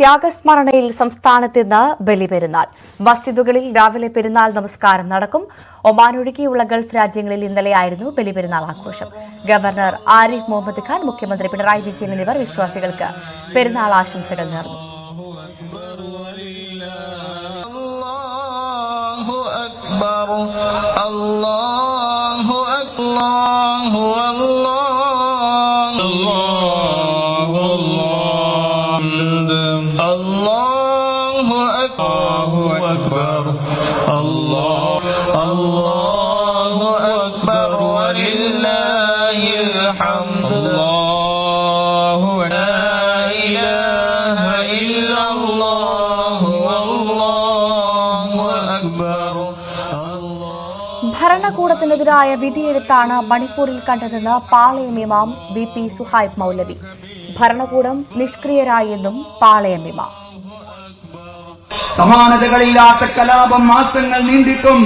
ത്യാഗസ്മരണയിൽ സംസ്ഥാനത്ത് ഇന്ന് ബലിപെരുന്നാൾ. മസ്ജിദുകളിൽ രാവിലെ പെരുന്നാൾ നമസ്കാരം നടക്കും. ഒമാൻ ഒഴികെയുള്ള ഗൾഫ് രാജ്യങ്ങളിൽ ഇന്നലെയായിരുന്നു ബലിപെരുന്നാൾ ആഘോഷം. ഗവർണർ ആരിഫ് മുഹമ്മദ് ഖാൻ മുഖ്യമന്ത്രി പിണറായി വിജയൻ എന്നിവർ വിശ്വാസികൾക്ക് പെരുന്നാൾ ആശംസകൾ നേർന്നു. إله إلا الله والله أكبر الله ഭരണകൂടത്തിനെതിരായ വിധിയെഴുത്താണ് മണിപ്പൂരിൽ കണ്ടതെന്ന് പാളയം ഇമാം വി പി സുഹൈബ് മൗലവി ഭരണകൂടം നിഷ്ക്രിയരായെന്നും പാളയം ഇമാം സമാനതകളില്ലാത്ത കലാപം മാസങ്ങൾ നീണ്ടിട്ടും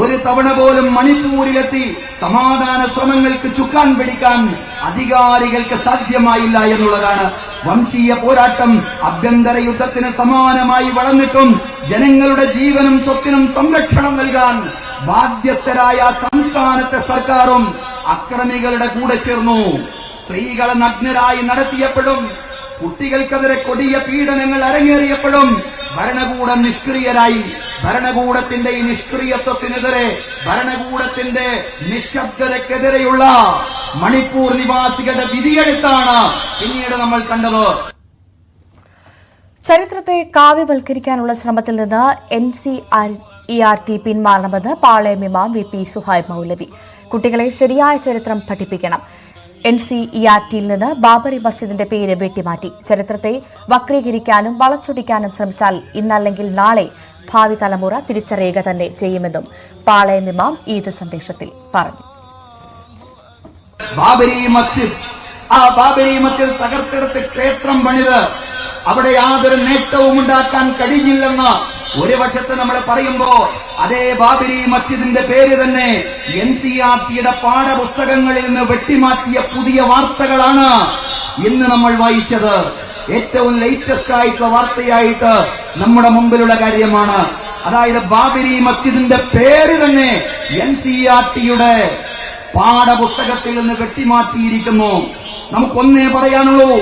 ഒരു തവണ പോലും മണിപ്പൂരിലെത്തി സമാധാന ശ്രമങ്ങൾക്ക് ചുക്കാൻ പിടിക്കാൻ അധികാരികൾക്ക് സാധ്യമായില്ല എന്നുള്ളതാണ് വംശീയ പോരാട്ടം. ആഭ്യന്തര യുദ്ധത്തിന് സമാനമായി വളർന്നിട്ടും ജനങ്ങളുടെ ജീവനും സ്വത്തിനും സംരക്ഷണം നൽകാൻ ബാധ്യസ്ഥരായ സംസ്ഥാനത്തെ സർക്കാരും അക്രമികളുടെ കൂടെ ചേർന്നു. സ്ത്രീകളെ നഗ്നരായി നടത്തിയപ്പോഴും കുട്ടികൾക്കെതിരെ കൊടിയ പീഡനങ്ങൾ അരങ്ങേറിയപ്പോഴും ഭരണകൂടം നിഷ്ക്രിയരായി. ഭരണകൂടത്തിന്റെ ഈ നിഷ്ക്രിയത്വത്തിനെതിരെ ഭരണകൂടത്തിന്റെ നിശബ്ദതയ്ക്കെതിരെയുള്ള മണിപ്പൂർ നിവാസികളുടെ വിധിയെടുത്താണ് പിന്നീട് നമ്മൾ കണ്ടത്. ചരിത്രത്തെ കാവ്യവൽക്കരിക്കാനുള്ള ശ്രമത്തിൽ നിന്ന് N C E R T പിന്മാറണമെന്ന് Palayam ഇമാം വി പി സുഹായ് മൗലവി. കുട്ടികളെ ശരിയായ ചരിത്രം പഠിപ്പിക്കണം. എൻ സി ഇ ആർ ടിയിൽ നിന്ന് ബാബറി മസ്ജിദിന്റെ പേര് വെട്ടിമാറ്റി. ചരിത്രത്തെ വക്രീകരിക്കാനും വളച്ചൊടിക്കാനും ശ്രമിച്ചാൽ ഇന്നല്ലെങ്കിൽ നാളെ ഭാവി തലമുറ തിരിച്ചറിയുക തന്നെ ചെയ്യുമെന്നും പാളയം ഇമാം ഈദ് സന്ദേശത്തിൽ പറഞ്ഞു. ആ ബാബരി മസ്ജിദ് തകർത്തെടുത്ത് ക്ഷേത്രം പണിത് അവിടെ യാതൊരു നേട്ടവും ഉണ്ടാക്കാൻ കഴിയില്ലെന്ന് ഒരു പക്ഷത്ത് നമ്മൾ പറയുമ്പോ അതേ ബാബരി മസ്ജിദിന്റെ പേര് തന്നെ എൻ സി ആർ ടിയുടെ പാഠപുസ്തകങ്ങളിൽ നിന്ന് വെട്ടിമാറ്റിയ പുതിയ വാർത്തകളാണ് ഇന്ന് നമ്മൾ വായിച്ചത്. ഏറ്റവും ലേറ്റസ്റ്റ് ആയിട്ടുള്ള വാർത്തയായിട്ട് നമ്മുടെ മുമ്പിലുള്ള കാര്യമാണ്. അതായത് ബാബരി മസ്ജിദിന്റെ പേര് തന്നെ എൻ സി ആർ ടിയുടെ പാഠപുസ്തകത്തിൽ നിന്ന് കെട്ടിമാറ്റിയിരിക്കുന്നു. നമുക്കൊന്നേ പറയാനുള്ളൂ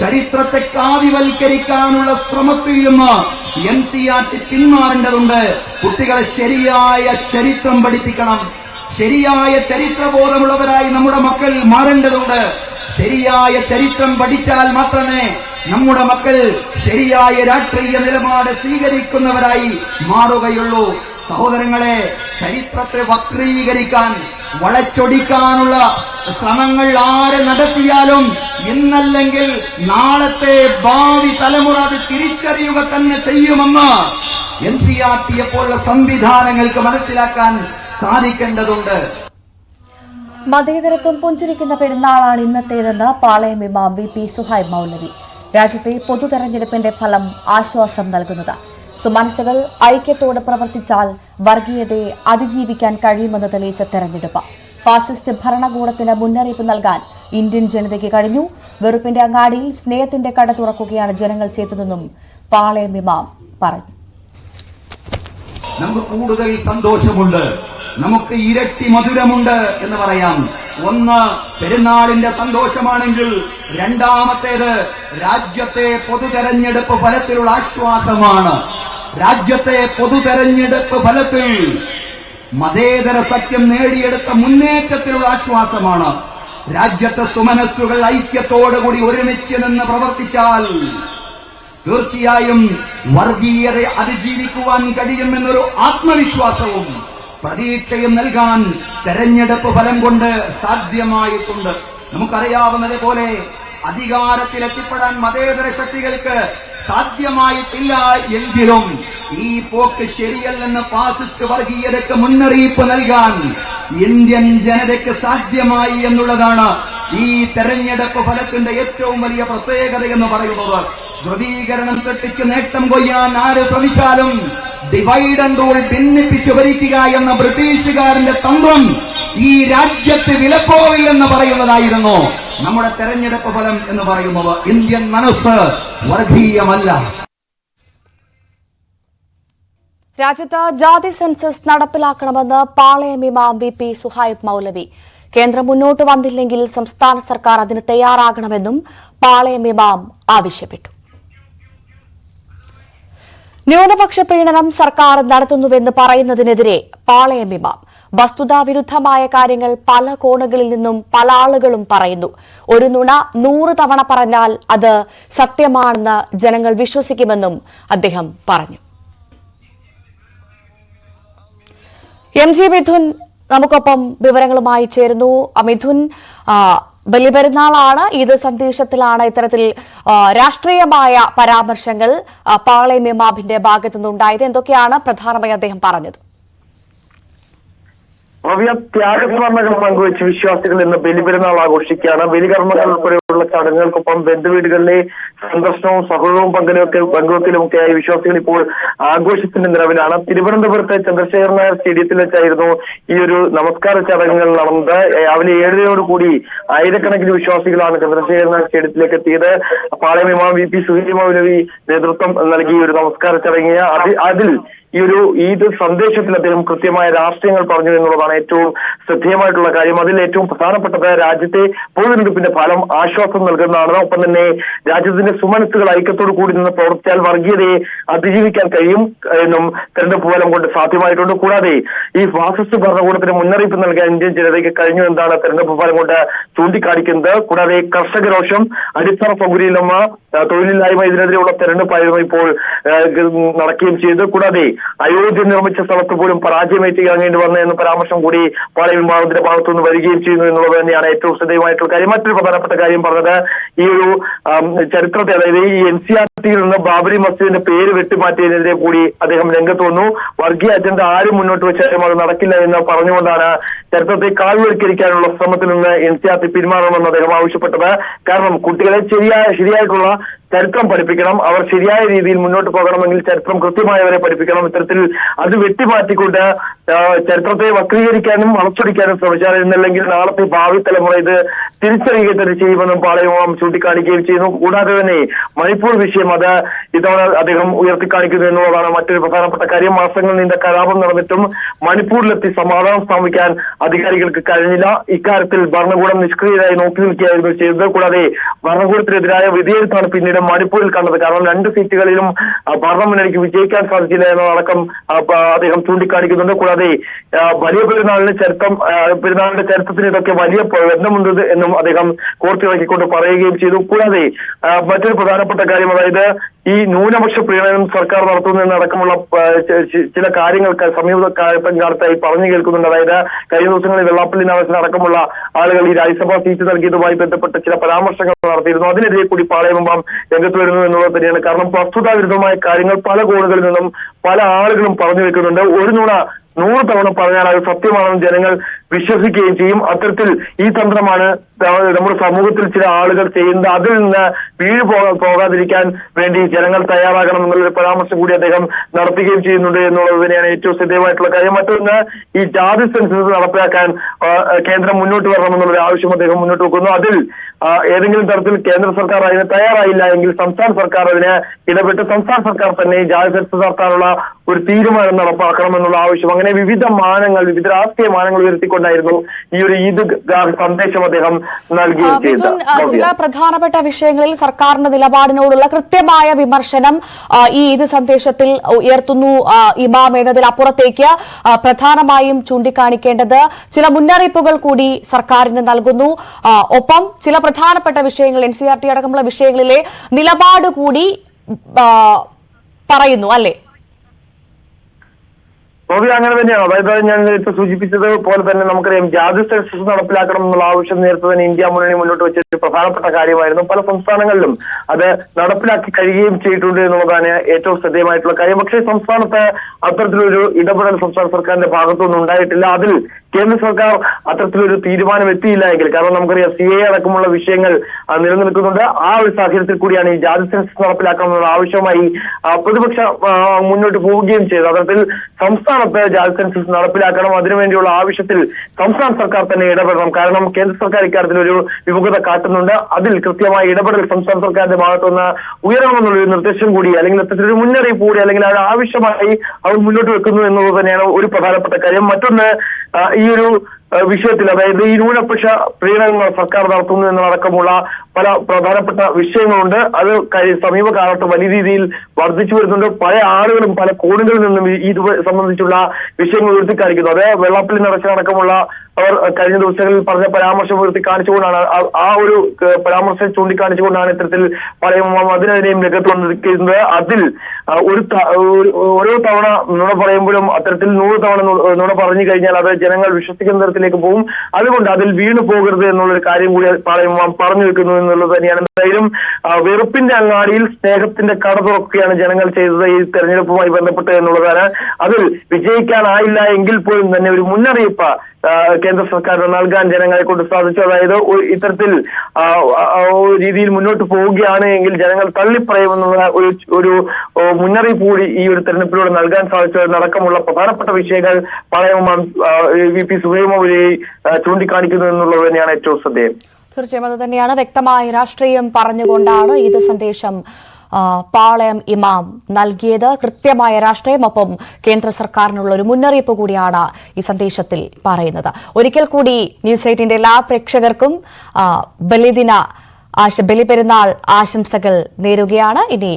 ചരിത്രത്തെ കാവിവൽക്കരിക്കാനുള്ള ശ്രമത്തിൽ നിന്ന് എൻ സി ആർ ടി പിന്മാറേണ്ടതുണ്ട്. കുട്ടികളെ ശരിയായ ചരിത്രം പഠിപ്പിക്കണം. ശരിയായ ചരിത്രബോധമുള്ളവരായി നമ്മുടെ മക്കൾ മാറേണ്ടതുണ്ട്. ശരിയായ ചരിത്രം പഠിച്ചാൽ മാത്രമേ നമ്മുടെ മക്കൾ ശരിയായ രാഷ്ട്രീയ നിലപാട് സ്വീകരിക്കുന്നവരായി മാറുകയുള്ളൂ. സഹോദരങ്ങളെ ചരിത്രത്തെ വക്രീകരിക്കാൻ വളച്ചൊടിക്കാനുള്ള ശ്രമങ്ങൾ ആര് നടത്തിയാലും ഇന്നല്ലെങ്കിൽ നാളത്തെ ഭാവി തലമുറ അത് തിരിച്ചറിയുക തന്നെ ചെയ്യുമെന്ന് എൻ സി ആർ ടിയെ പോലുള്ള സംവിധാനങ്ങൾക്ക് മനസ്സിലാക്കാൻ സാധിക്കേണ്ടതുണ്ട്. മതേതരത്വം പുഞ്ചിരിക്കുന്ന പെരുന്നാളാണ് ഇന്നത്തേതെന്ന് പാളയം ഇമാം വി പി സുഹൈബ് മൗലവി. രാജ്യത്തെ പൊതു തെരഞ്ഞെടുപ്പിന്റെ ഫലം ആശ്വാസം നൽകുന്നത്. സുമനസ്സുകൾ ഐക്യത്തോടെ പ്രവർത്തിച്ചാൽ വർഗീയതയെ അതിജീവിക്കാൻ കഴിയുമെന്ന് തെളിയിച്ച തെരഞ്ഞെടുപ്പ്. ഫാസിസ്റ്റ് ഭരണകൂടത്തിന് മുന്നറിയിപ്പ് നൽകാൻ ഇന്ത്യൻ ജനതയ്ക്ക് കഴിഞ്ഞു. വെറുപ്പിന്റെ അങ്ങാടിയിൽ സ്നേഹത്തിന്റെ കട തുറക്കുകയാണ് ജനങ്ങൾ ചെയ്തതെന്നും പാളയം ഇമാം പറഞ്ഞു. നമുക്ക് കൂടുതൽ സന്തോഷമുണ്ട്. നമുക്ക് ഇരട്ടി മധുരമുണ്ട് എന്ന് പറയാം. ഒന്ന് പെരുന്നാളിന്റെ സന്തോഷമാണെങ്കിൽ രണ്ടാമത്തേത് രാജ്യത്തെ പൊതുതെരഞ്ഞെടുപ്പ് ഫലത്തിലുള്ള ആശ്വാസമാണ്. രാജ്യത്തെ പൊതുതെരഞ്ഞെടുപ്പ് ഫലത്തിൽ മതേതര സഖ്യം നേടിയെടുത്ത മുന്നേറ്റത്തിലുള്ള ആശ്വാസമാണ്. രാജ്യത്തെ സുമനസ്സുകൾ ഐക്യത്തോടുകൂടി ഒരുമിച്ച് നിന്ന് പ്രവർത്തിച്ചാൽ തീർച്ചയായും വർഗീയരെ അതിജീവിക്കുവാൻ കഴിയുമെന്നൊരു ആത്മവിശ്വാസവും പ്രതീക്ഷയും നൽകാൻ തെരഞ്ഞെടുപ്പ് ഫലം കൊണ്ട് സാധ്യമായിട്ടുണ്ട്. നമുക്കറിയാവുന്നത് പോലെ അധികാരത്തിലെത്തിപ്പെടാൻ മതേതര ശക്തികൾക്ക് സാധ്യമായിട്ടില്ല എങ്കിലും ഈ പോക്ക് ശരിയല്ലെന്ന് ഫാസിസ്റ്റ് വർഗീയതയ്ക്ക് മുന്നറിയിപ്പ് നൽകാൻ ഇന്ത്യൻ ജനതയ്ക്ക് സാധ്യമായി എന്നുള്ളതാണ് ഈ തെരഞ്ഞെടുപ്പ് ഫലത്തിന്റെ ഏറ്റവും വലിയ പ്രത്യേകത എന്ന് പറയുന്നത്. ധ്രുവീകരണം തെട്ടിച്ച് നേട്ടം കൊയ്യാൻ ആര് ശ്രമിച്ചാലും ഡിവൈഡ് ആൻഡ് റൂൾ ഭിന്നിപ്പിച്ചു ഭരിക്കുക എന്ന ബ്രിട്ടീഷുകാരന്റെ തന്ത്രം ഈ രാജ്യത്ത് വിലപ്പോവില്ലെന്ന് പറയുന്നതായിരുന്നു. നമ്മുടെ തെരഞ്ഞെടുപ്പ് ഫലം എന്ന് പറയുന്നത് ഇന്ത്യൻ മനസ്സ് വർഗീയമല്ല. രാജ്യത്ത് ജാതി സെൻസസ് നടപ്പിലാക്കണമെന്ന് പാളയം ഇമാം വി പി സുഹൈബ് മൌലവി. കേന്ദ്രം മുന്നോട്ട് വന്നില്ലെങ്കിൽ സംസ്ഥാന സർക്കാർ അതിന് തയ്യാറാകണമെന്നും പാളയം ഇമാം ആവശ്യപ്പെട്ടു. ന്യൂനപക്ഷ പ്രീണനം സർക്കാർ നടത്തുന്നുവെന്ന് പറയുന്നതിനെതിരെ പാളയം ഇമാം. വസ്തുതാവിരുദ്ധമായ കാര്യങ്ങൾ പല കോണുകളിൽ നിന്നും പല ആളുകളും പറയുന്നു. ഒരു നുണ നൂറ് തവണ പറഞ്ഞാൽ അത് സത്യമാണെന്ന് ജനങ്ങൾ വിശ്വസിക്കുമെന്നും അദ്ദേഹം പറഞ്ഞു. എം ജി മിഥുൻ നമുക്കൊപ്പം വിവരങ്ങളുമായി ചേരുന്നു. മിഥുൻ ബലിപെരുന്നാളാണ്. ഈദ് സന്ദേശത്തിലാണ് ഇത്തരത്തിൽ രാഷ്ട്രീയമായ പരാമർശങ്ങൾ പാളയം ഇമാബിന്റെ ഭാഗത്തുനിന്നുണ്ടായത്. എന്തൊക്കെയാണ് പ്രധാനമായി അദ്ദേഹം പറഞ്ഞത്? ഭവ്യ ത്യാഗസ്മരണകൾ പങ്കുവച്ച് വിശ്വാസികൾ ഇന്ന് ബലിപെരുന്നാൾ ആഘോഷിക്കുകയാണ്. ബലികർമ്മങ്ങൾ ഉൾപ്പെടെയുള്ള ചടങ്ങുകൾക്കൊപ്പം ബന്ധുവീടുകളിലെ സന്ദർശനവും സൗഹൃദവും പങ്കെടുക്കെ പങ്കുവെക്കലുമൊക്കെയായി വിശ്വാസികൾ ഇപ്പോൾ ആഘോഷത്തിന്റെ നിലവിലാണ്. തിരുവനന്തപുരത്തെ ചന്ദ്രശേഖർ നായർ സ്റ്റേഡിയത്തിൽ വെച്ചായിരുന്നു ഈ ഒരു നമസ്കാര ചടങ്ങുകൾ നടന്നത്. രാവിലെ ഏഴരയോട് കൂടി ആയിരക്കണക്കിന് വിശ്വാസികളാണ് ചന്ദ്രശേഖർ നായർ സ്റ്റേഡിയത്തിലേക്ക് എത്തിയത്. പാളയം ഇമാം വി പി സുഹീമാവിനവി നേതൃത്വം നൽകിയ ഒരു നമസ്കാര ചടങ്ങിയ അതിൽ ഈ ഒരു ഈ സന്ദേശത്തിൽ അദ്ദേഹം കൃത്യമായ രാഷ്ട്രീയങ്ങൾ പറഞ്ഞു എന്നുള്ളതാണ് ഏറ്റവും ശ്രദ്ധേയമായിട്ടുള്ള കാര്യം. അതിൽ ഏറ്റവും പ്രധാനപ്പെട്ടത് രാജ്യത്തെ പൊതുതെടുപ്പിന്റെ ഫലം ആശ്വാസം നൽകുന്നതാണ്. ഒപ്പം തന്നെ രാജ്യത്തിന്റെ സുമനസ്സുകൾ ഐക്യത്തോടു കൂടി നിന്ന് പ്രവർത്തിച്ചാൽ വർഗീയതയെ അതിജീവിക്കാൻ കഴിയും എന്നും തെരഞ്ഞെടുപ്പ് ഫലം കൊണ്ട് സാധ്യമായിട്ടുണ്ട്. കൂടാതെ ഈ ഫാസിസ്റ്റ് ഭരണകൂടത്തിന് മുന്നറിയിപ്പ് നൽകാൻ ഇന്ത്യൻ ജനതയ്ക്ക് കഴിഞ്ഞു എന്നാണ് തെരഞ്ഞെടുപ്പ് ഫലം കൊണ്ട് ചൂണ്ടിക്കാണിക്കുന്നത്. കൂടാതെ കർഷക രോഷം അടിസ്ഥാന സൗകര്യമില്ലായ്മ ആ, തൊഴിലില്ലായ്മ ഇതിനെതിരെയുള്ള തെരഞ്ഞെടുപ്പായിരുന്നു ഇപ്പോൾ നടക്കുകയും ചെയ്തു കൂടാതെ അയോധ്യ നിർമ്മിച്ച സ്ഥലത്ത് പോലും പരാജയമേറ്റ് ഇറങ്ങേണ്ടി എന്ന പരാമർശം കൂടി പാളയ വിമാനത്തിന്റെ ഭാഗത്തുനിന്ന് വരികയും ചെയ്യുന്നു എന്നുള്ളത് തന്നെയാണ് ഏറ്റവും ശ്രദ്ധേയമായിട്ടുള്ള കാര്യം. മറ്റൊരു പ്രധാനപ്പെട്ട കാര്യം പറഞ്ഞത് ഈ ഒരു ചരിത്രത്തെ അതായത് ഈ എൻ സി ആർ ടിയിൽ നിന്ന് ബാബരി മസ്ജിദിന്റെ പേര് വെട്ടിമാറ്റിയതിനെതിരെ കൂടി അദ്ദേഹം രംഗത്ത് വന്നു. വർഗീയ അജണ്ട ആരും മുന്നോട്ട് വെച്ചാലും അത് നടക്കില്ല എന്ന് പറഞ്ഞുകൊണ്ടാണ് ചരിത്രത്തെ കാൽവൽക്കരിക്കാനുള്ള ശ്രമത്തിൽ നിന്ന് എൻ സി ആർ ടി പിന്മാറണമെന്ന് അദ്ദേഹം ആവശ്യപ്പെട്ടത്. കാരണം കുട്ടികളെ ശരിയായ ശരിയായിട്ടുള്ള ചരിത്രം പഠിപ്പിക്കണം. അവർ ശരിയായ രീതിയിൽ മുന്നോട്ട് പോകണമെങ്കിൽ ചരിത്രം കൃത്യമായവരെ പഠിപ്പിക്കണം. ഇത്തരത്തിൽ അത് വെട്ടിമാറ്റിക്കൊണ്ട് ചരിത്രത്തെ വക്രീകരിക്കാനും വളച്ചൊടിക്കാനും ശ്രമിച്ചാൽ എന്നല്ലെങ്കിൽ നാളത്തെ ഭാവി തലമുറ ഇത് തിരിച്ചറിയുക തന്നെ ചെയ്യുമെന്നും പാളയമാം ചൂണ്ടിക്കാണിക്കുകയും ചെയ്യുന്നു. കൂടാതെ തന്നെ മണിപ്പൂർ വിഷയം അത് ഇതവണ അദ്ദേഹം ഉയർത്തിക്കാണിക്കുന്നു എന്നുള്ളതാണ് മറ്റൊരു പ്രധാനപ്പെട്ട കാര്യം. മാസങ്ങൾ നീണ്ട കലാപം നടന്നിട്ടും മണിപ്പൂരിലെത്തി സമാധാനം സ്ഥാപിക്കാൻ അധികാരികൾക്ക് കഴിഞ്ഞില്ല. ഇക്കാര്യത്തിൽ ഭരണകൂടം നിഷ്ക്രിയരായി നോക്കി നിൽക്കുകയായിരുന്നു ചെയ്തത്. കൂടാതെ ഭരണകൂടത്തിനെതിരായ വിധിയെഴുത്താണ് പിന്നീട് മണിപ്പൂരിൽ കണ്ടത്. കാരണം രണ്ട് സീറ്റുകളിലും മുന്നണിക്ക് വിജയിക്കാൻ സാധിച്ചില്ല എന്നതടക്കം അദ്ദേഹം ചൂണ്ടിക്കാണിക്കുന്നുണ്ട്. കൂടാതെ വലിയ പെരുന്നാളിന് ചരിത്രം പെരുന്നാളിന്റെ ചരിത്രത്തിന് ഇതൊക്കെ വലിയ ബന്ധമുണ്ട് എന്നും അദ്ദേഹം കോർത്തിറക്കിക്കൊണ്ട് പറയുകയും ചെയ്തു. കൂടാതെ മറ്റൊരു പ്രധാനപ്പെട്ട കാര്യം അതായത് ഈ ന്യൂനപക്ഷ പ്രീണനം സർക്കാർ നടത്തുന്നതിനടക്കമുള്ള ചില കാര്യങ്ങൾ സമീപ കാലത്തും കാലത്തായി പറഞ്ഞു കേൾക്കുന്നുണ്ട്. അതായത് കഴിഞ്ഞ ദിവസങ്ങളിൽ വെള്ളാപ്പള്ളി നവാസിന് അടക്കമുള്ള ആളുകൾ ഈ രാജ്യസഭാ സീറ്റ് നൽകിയതുമായി ബന്ധപ്പെട്ട ചില പരാമർശങ്ങൾ നടത്തിയിരുന്നു. അതിനെതിരെ കൂടി പാളയമ്പാം രംഗത്ത് വരുന്നു എന്നുള്ളത് തന്നെയാണ്. കാരണം വസ്തുതാവിരുദ്ധമായ കാര്യങ്ങൾ പല കോണുകളിൽ നിന്നും പല ആളുകളും പറഞ്ഞു വെക്കുന്നുണ്ട് ഒരു നുണ നൂറ് തവണ പറഞ്ഞാൽ അത് സത്യമാണെന്ന് ജനങ്ങൾ വിശ്വസിക്കുകയും ചെയ്യും. അത്തരത്തിൽ ഈ തന്ത്രമാണ് നമ്മുടെ സമൂഹത്തിൽ ചില ആളുകൾ ചെയ്യുന്നത്. അതിൽ നിന്ന് വീഴ് പോകാ- പോകാതിരിക്കാൻ വേണ്ടി ജനങ്ങൾ തയ്യാറാകണം എന്നുള്ളൊരു പരാമർശം കൂടി അദ്ദേഹം നടത്തുകയും ചെയ്യുന്നുണ്ട് എന്നുള്ളത് തന്നെയാണ് ഏറ്റവും ശ്രദ്ധേയമായിട്ടുള്ള കാര്യം. മറ്റൊന്ന് ഈ ജാതി സെൻസസ് നടപ്പിലാക്കാൻ കേന്ദ്രം മുന്നോട്ട് വരണമെന്നുള്ള ആവശ്യം അദ്ദേഹം മുന്നോട്ട് വെക്കുന്നു. അതിൽ ഏതെങ്കിലും തരത്തിൽ കേന്ദ്ര സർക്കാർ അതിന് തയ്യാറായില്ല എങ്കിൽ സംസ്ഥാന സർക്കാർ അതിന് ഇടപെട്ട് സംസ്ഥാന സർക്കാർ തന്നെ ജാതി സെൻസസ് നടത്താനുള്ള ഒരു തീരുമാനം നടപ്പാക്കണമെന്നുള്ള ആവശ്യം. അങ്ങനെ വിവിധ മാനങ്ങൾ വിവിധ രാഷ്ട്രീയ മാനങ്ങൾ ഉയർത്തിക്കൊണ്ടായിരുന്നു ഈ ഒരു ഈദ് സന്ദേശം അദ്ദേഹം നൽകുകയും ചില പ്രധാനപ്പെട്ട വിഷയങ്ങളിൽ സർക്കാരിന്റെ നിലപാടിനോടുള്ള കൃത്യമായ വിമർശനം ഈ ഈദ് സന്ദേശത്തിൽ ഉയർത്തുന്നു. ഇമാം എന്നതിൽ അപ്പുറത്തേക്ക് പ്രധാനമായും ചൂണ്ടിക്കാണിക്കേണ്ടത് ചില മുന്നറിയിപ്പുകൾ കൂടി സർക്കാരിന് നൽകുന്നു. ഒപ്പം ചില പ്രധാനപ്പെട്ട വിഷയങ്ങൾ എൻ സി ആർ ടി അടക്കമുള്ള വിഷയങ്ങളിലെ നിലപാട് കൂടി പറയുന്നു അല്ലേ? ഗോപി അങ്ങനെ തന്നെയാണ്? അതായത് ഞാൻ നേരത്തെ സൂചിപ്പിച്ചത് പോലെ തന്നെ നമുക്കറിയാം ജാതി സെൻസസ് നടപ്പിലാക്കണം എന്നുള്ള ആവശ്യം നേരത്തെ തന്നെ ഇന്ത്യ മുന്നണി മുന്നോട്ട് വെച്ച ഒരു പ്രധാനപ്പെട്ട കാര്യമായിരുന്നു. പല സംസ്ഥാനങ്ങളിലും അത് നടപ്പിലാക്കി കഴിയുകയും ചെയ്തിട്ടുണ്ട് എന്നുള്ളതാണ് ഏറ്റവും ശ്രദ്ധേയമായിട്ടുള്ള കാര്യം. പക്ഷേ സംസ്ഥാനത്ത് അത്തരത്തിലൊരു ഇടപെടൽ സംസ്ഥാന സർക്കാരിന്റെ ഭാഗത്തുനിന്ന് ഉണ്ടായിട്ടില്ല അതിൽ കേന്ദ്ര സർക്കാർ അത്തരത്തിലൊരു തീരുമാനം എത്തിയില്ല എങ്കിൽ. കാരണം നമുക്കറിയാം സി എ അടക്കമുള്ള വിഷയങ്ങൾ നിലനിൽക്കുന്നുണ്ട്. ആ ഒരു സാഹചര്യത്തിൽ കൂടിയാണ് ഈ ജാതി സെൻസസ് നടപ്പിലാക്കാനുള്ള ആവശ്യമായി പ്രതിപക്ഷ മുന്നോട്ട് പോവുകയും ചെയ്തത്. അത്തരത്തിൽ സംസ്ഥാനത്ത് ജാതി സെൻസസ് നടപ്പിലാക്കണം. അതിനുവേണ്ടിയുള്ള ആവശ്യത്തിൽ സംസ്ഥാന സർക്കാർ തന്നെ ഇടപെടണം. കാരണം കേന്ദ്ര സർക്കാർ ഇക്കാര്യത്തിൽ ഒരു വിമുഖത കാട്ടുന്നുണ്ട്. അതിൽ കൃത്യമായ ഇടപെടൽ സംസ്ഥാന സർക്കാരിന്റെ ഭാഗത്തുനിന്ന് ഉയരണമെന്നുള്ളൊരു നിർദ്ദേശം കൂടി അല്ലെങ്കിൽ അത്തരത്തിലൊരു മുന്നറിയിപ്പ് കൂടി അല്ലെങ്കിൽ അത് ആവശ്യമായി അവർ മുന്നോട്ട് വെക്കുന്നു എന്നുള്ളത് തന്നെയാണ് ഒരു പ്രധാനപ്പെട്ട കാര്യം. മറ്റൊന്ന് ഈ ഒരു ആ, വിഷയത്തിൽ അതായത് ഈ ന്യൂനപക്ഷ പ്രീണനങ്ങൾ സർക്കാർ നടത്തുന്നു എന്നതടക്കമുള്ള പല പ്രധാനപ്പെട്ട വിഷയങ്ങളുണ്ട്. അത് സമീപകാലത്ത് വലിയ രീതിയിൽ വർദ്ധിച്ചു വരുന്നുണ്ട്. പല ആളുകളും പല കോണുകളിൽ നിന്നും ഇത് സംബന്ധിച്ചുള്ള വിഷയങ്ങൾ ഉയർത്തിക്കാണിക്കുന്നു. അത് വെള്ളാപ്പള്ളി നടക്കമടക്കമുള്ള അവർ കഴിഞ്ഞ ദിവസങ്ങളിൽ പറഞ്ഞ പരാമർശം ഉയർത്തി കാണിച്ചുകൊണ്ടാണ്. ആ- ഒരു പരാമർശം ചൂണ്ടിക്കാണിച്ചുകൊണ്ടാണ് ഇത്തരത്തിൽ പല അതിനെതിരെയും രംഗത്ത് വന്നിരിക്കുന്നത്. അതിൽ ഒരു ഓരോ തവണ നുണ പറയുമ്പോഴും അത്തരത്തിൽ നൂറ് തവണ നുണ പറഞ്ഞു കഴിഞ്ഞാൽ അത് ജനങ്ങൾ വിശ്വസിക്കുന്ന തരത്തിലേക്ക് പോകും. അതുകൊണ്ട് അതിൽ വീണു പോകരുത് എന്നുള്ളൊരു കാര്യം കൂടി പാളയം പറഞ്ഞു വെക്കുന്നു എന്നുള്ളത് തന്നെയാണ്. എന്തായാലും വെറുപ്പിന്റെ അങ്ങാടിയിൽ സ്നേഹത്തിന്റെ കട തുറക്കുകയാണ് ജനങ്ങൾ ചെയ്തത് ഈ തെരഞ്ഞെടുപ്പുമായി ബന്ധപ്പെട്ട് എന്നുള്ളതാണ്. അതിൽ വിജയിക്കാനായില്ല എങ്കിൽ പോലും തന്നെ ഒരു മുന്നറിയിപ്പ് കേന്ദ്ര സർക്കാർ നൽകാൻ ജനങ്ങളെ കൊണ്ട് സാധിച്ചു. അതായത് ഇത്തരത്തിൽ രീതിയിൽ മുന്നോട്ട് പോവുകയാണ് എങ്കിൽ ജനങ്ങൾ തള്ളിപ്പറയുമെന്നുള്ള ഒരു ഒരു മുന്നറിയിപ്പ് കൂടി ഈ ഒരു തെരഞ്ഞെടുപ്പിലൂടെ നൽകാൻ സാധിച്ചതടക്കമുള്ള പ്രധാനപ്പെട്ട വിഷയങ്ങൾ പറയുമ്പോൾ വി പി സുഹൈമൗലി ചൂണ്ടിക്കാണിക്കുന്നു എന്നുള്ളത് തന്നെയാണ് ഏറ്റവും ശ്രദ്ധേയം. തീർച്ചയായും അത് തന്നെയാണ്. വ്യക്തമായ രാഷ്ട്രീയം പറഞ്ഞുകൊണ്ടാണ് ഇത് സന്ദേശം പാളയം ഇമാം നൽകിയത്. കൃത്യമായ രാഷ്ട്രീയമൊപ്പം കേന്ദ്ര സർക്കാരിനുള്ള ഒരു മുന്നറിയിപ്പ് കൂടിയാണ് ഈ സന്ദേശത്തിൽ പറയുന്നത്. ഒരിക്കൽ കൂടി ന്യൂസ് എയ്റ്റിന്റെ എല്ലാ പ്രേക്ഷകർക്കും ബലിദിന ആശ ബലിപെരുന്നാൾ ആശംസകൾ നേരുകയാണ്. ഇനി